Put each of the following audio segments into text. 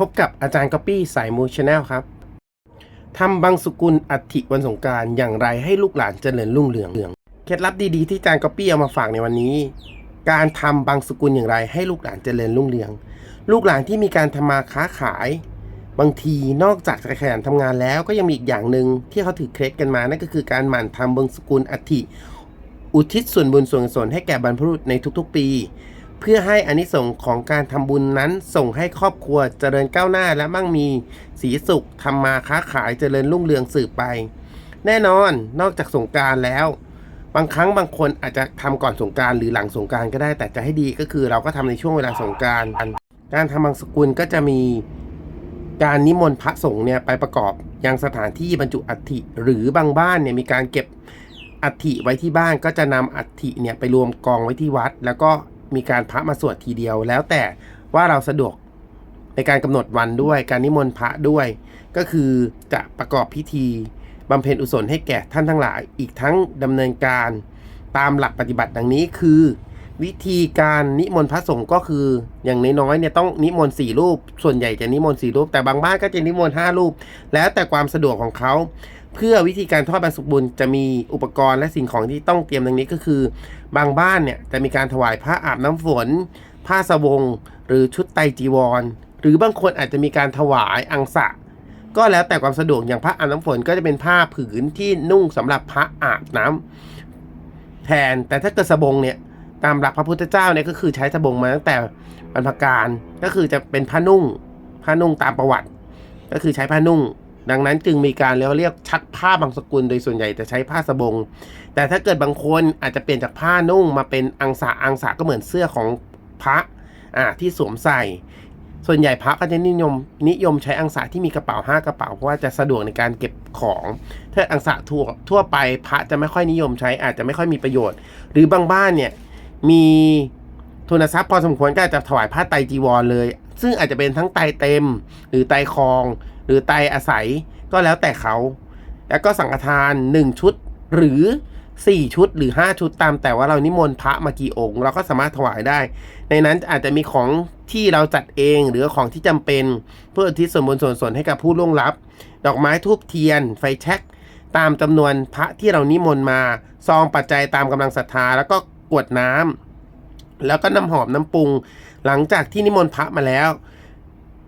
พบกับอาจารย์ก๊อปปี้สายมูชาแนลครับทำบางสกุลอัฐิวันสงการอย่างไรให้ลูกหลานเจริญรุ่งเรือง เคล็ดลับดีๆที่อาจารย์ก๊อปปี้เอามาฝากในวันนี้ การทำบางสกุลอย่างไรให้ลูกหลานเจริญรุ่งเรือง ลูกหลานที่มีการทำมาค้าขาย บางทีนอกจากจะขยันทำงานแล้วก็ยังมีอีกอย่างหนึ่งที่เขาถือเคล็ดกันมานั่นก็คือการหมั่นทำบางสกุลอัฐิอุทิศส่วนบุญส่วนกุศลให้แก่บรรพบุรุษในทุกๆ ปี เพื่อให้อานิสงส์ของการทำบุญนั้นส่งให้ครอบครัวเจริญก้าวหน้าและมั่งมีสีสุขทำมาค้าขายเจริญรุ่งเรืองสืบไป แน่นอนนอกจากสงการแล้ว บางครั้งบางคนอาจจะทำก่อนสงการหรือหลังสงการก็ได้ แต่จะให้ดีก็คือเราก็ทำในช่วงเวลาสงการการทำบางสกุลก็จะมีการนิมนต์พระสงฆ์เนี่ยไปประกอบยังสถานที่บรรจุอัฐิหรือบางบ้านเนี่ยมีการเก็บอัฐิไว้ที่บ้านก็จะนำอัฐิเนี่ยไปรวมกองไว้ที่วัด แล้วก็ มีการพระมาสวดทีเดียว แล้วแต่ว่าเราสะดวกในการกำหนดวันด้วย การนิมนต์พระด้วย ก็คือจะประกอบพิธีบำเพ็ญอุศลให้แก่ท่านทั้งหลาย อีกทั้งดำเนินการตามหลักปฏิบัติดังนี้คือ วิธีการนิมนต์พระสงฆ์ก็คืออย่างน้อยๆเนี่ยต้องนิมนต์สี่รูป ส่วนใหญ่จะนิมนต์สี่รูป แต่บางบ้านก็จะนิมนต์ห้ารูป แล้วแต่ความสะดวกของเขาเพื่อวิธีการทอดบางสุกุลจะมีอุปกรณ์และสิ่งของที่ต้องเตรียมดังนี้ก็คือ บางบ้านเนี่ยจะมีการถวายผ้าอาบน้ำฝน ผ้าสบงหรือชุดไตจีวร หรือบางคนอาจจะมีการถวายอังสะ ก็แล้วแต่ความสะดวกอย่างผ้าอาบน้ำฝนก็จะเป็นผ้าผืนที่นุ่งสำหรับพระอาบน้ำแทนแต่ถ้าเกิดสบงเนี่ย ตามหลักพระพุทธเจ้าเนี่ยก็คือใช้สบงมาตั้งแต่บรรพการก็คือจะเป็นผ้านุ่งผ้านุ่งตามประวัติ ก็คือใช้ผ้านุ่ง ดังนั้นจึงมีการเรียกเรียกชักผ้าบางสกุลโดยส่วนใหญ่จะใช้ผ้าสบง แต่ถ้าเกิดบางคนอาจจะเปลี่ยนจากผ้านุ่งมาเป็นอังสะอังสะก็เหมือนเสื้อของพระอ่าที่สวมใส่ ส่วนใหญ่พระก็จะนิยมนิยมใช้อังสะที่มีกระเป๋าห้ากระเป๋าเพราะว่าจะสะดวกในการเก็บของ ถ้าอังสะทั่วทั่วไปพระจะไม่ค่อยนิยมใช้อาจจะไม่ค่อยมีประโยชน์ หรือบางบ้านเนี่ย มีทุนทรัพย์พอสมควรก็จะถวายผ้าไตรจีวรเลย ซึ่งอาจจะเป็นทั้งไตเต็ม หรือไตคอง หรือไตอาศัยก็แล้วแต่เขา แล้วก็สังฆทาน 1 ชุดหรือ 4 ชุดหรือ 5 ชุดตามแต่ว่าเรานิมนต์พระมากี่องค์ เราก็สามารถถวายได้ ในนั้นอาจจะมีของที่เราจัดเองหรือของที่จำเป็น เพื่ออุทิศส่วนบุญส่วนส่วนให้กับผู้ล่วงลับ ดอกไม้ทูบเทียน ไฟแช็กตามจำนวนพระที่เรานิมนต์มาซองปัจจัยตามกำลังศรัทธาแล้วก็ กวดน้ำแล้วก็น้ำหอมน้ำปรุง หลังจากที่นิมนต์พระมาแล้ว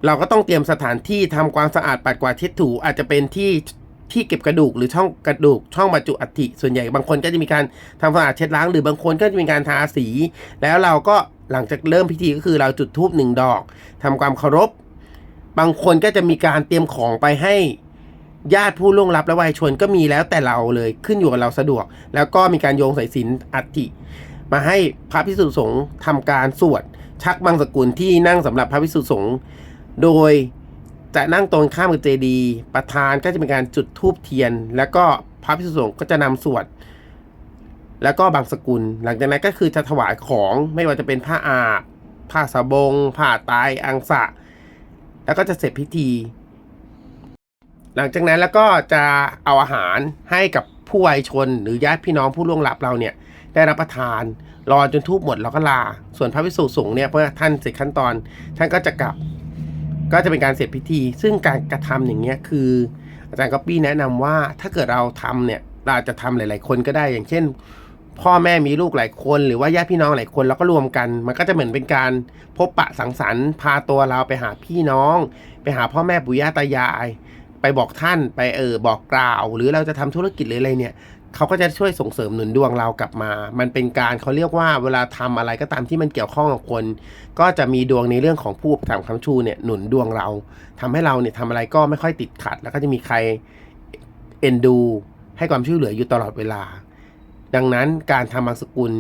เราก็ต้องเตรียมสถานที่ทำความสะอาดปัดกวาดเช็ดถูอาจจะเป็นที่ที่เก็บกระดูกหรือช่องกระดูก ช่องบรรจุอัฐิส่วนใหญ่บางคนก็จะมีการทำความสะอาดเช็ดล้าง หรือบางคนก็จะมีการทาสี แล้วเราก็หลังจากเริ่มพิธีก็คือเราจุดธูปหนึ่งดอกทำความเคารพ บางคนก็จะมีการเตรียมของไปให้ญาติผู้ล่วงลับและวัยชนก็มีแล้วแต่เราเลยขึ้นอยู่กับเราสะดวก แล้วก็มีการโยงสายสินอัฐิ มาให้พระพิสุสงฆ์ทำการสวด ชักบางสกุลที่นั่งสำหรับพระพิสุสงฆ์โดยจะนั่งตรงข้ามกับเจดีย์ประธานก็จะเป็นการจุดธูปเทียน แล้วก็พระพิสุสงฆ์ก็จะนำสวด แล้วก็บางสกุล หลังจากนั้นก็คือจะถวายของไม่ว่าจะเป็นผ้าอาบผ้าสบง ผ้าไตรอังสะ แล้วก็จะเสร็จพิธี หลังจากนั้นแล้วก็จะเอาอาหารให้กับผู้วัยชน หรือญาติพี่น้องผู้ล่วงลับเราเนี่ยได้รับประทานรอจนทูบหมดแล้วก็ลา ส่วนพระพิสุสงฆ์เนี่ยเพื่อท่านเสร็จขั้นตอน ท่านก็จะกลับ ก็จะเป็นการเสร็จพิธี ซึ่งการกระทำอย่างเงี้ยคือ อาจารย์ก๊อปปี้แนะนำว่าถ้าเกิดเราทำเนี่ยเราจะทำหลาย ๆ คนก็ได้อย่างเช่น พ่อแม่มีลูกหลายคนหรือว่าญาติพี่น้องหลายคนเราก็รวมกัน มันก็จะเหมือนเป็นการพบปะสังสรรค์ พาตัวเราไปหาพี่น้อง ไปหาพ่อแม่ปู่ย่าตายาย ไปบอกท่านไปเออบอกกล่าว หรือเราจะทำธุรกิจหรืออะไรเนี่ยเขาก็จะช่วยส่งเสริมหนุนดวงเรากลับมา มันเป็นการเขาเรียกว่าเวลาทำอะไรก็ตามที่มันเกี่ยวข้องกับคน ก็จะมีดวงในเรื่องของผู้ถัมภ์คำชูเนี่ยหนุนดวงเราทำให้เราเนี่ยทำอะไรก็ไม่ค่อยติดขัด แล้วก็จะมีใครเอ็นดู ให้ความช่วยเหลืออยู่ตลอดเวลา ดังนั้นการทำบางสกุล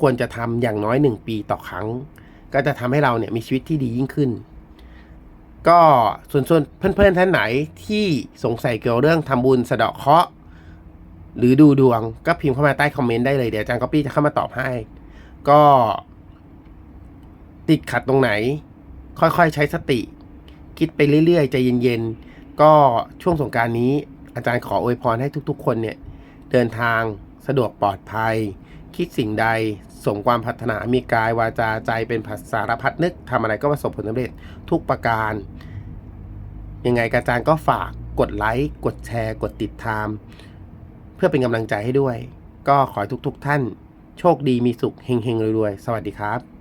ควรจะทำอย่างน้อยหนึ่งปีต่อครั้ง ก็จะทำให้เราเนี่ยมีชีวิตที่ดียิ่งขึ้น ก็ส่วนเพื่อนๆท่านไหนที่สงสัยเกี่ยวเรื่องทำบุญสะเดาะเคราะห์หรือดูดวงก็พิมพ์เข้ามาใต้คอมเมนต์ได้เลยเดี๋ยวอาจารย์ก๊อปปี้จะเข้ามาตอบให้ ก็ ติดขัดตรงไหน ค่อยๆใช้สติ คิดไปเรื่อยๆใจเย็นๆ ก็ช่วงสงการนี้อาจารย์ขออวยพรให้ทุกๆ คนเนี่ย เดินทางสะดวกปลอดภัย คิดสิ่งใดสมความพัฒนามีกายวาจาใจเป็นภาษารพัดนึกทำอะไรก็ประสบผลสำเร็จทุกประการ ยังไงกอาจารย์ก็ฝากกดไลค์กดแชร์ กดติดตาม เพื่อเป็นกำลังใจให้ด้วย ก็ขอให้ทุกๆท่าน โชคดีมีสุขเฮงๆรวยๆ สวัสดีครับ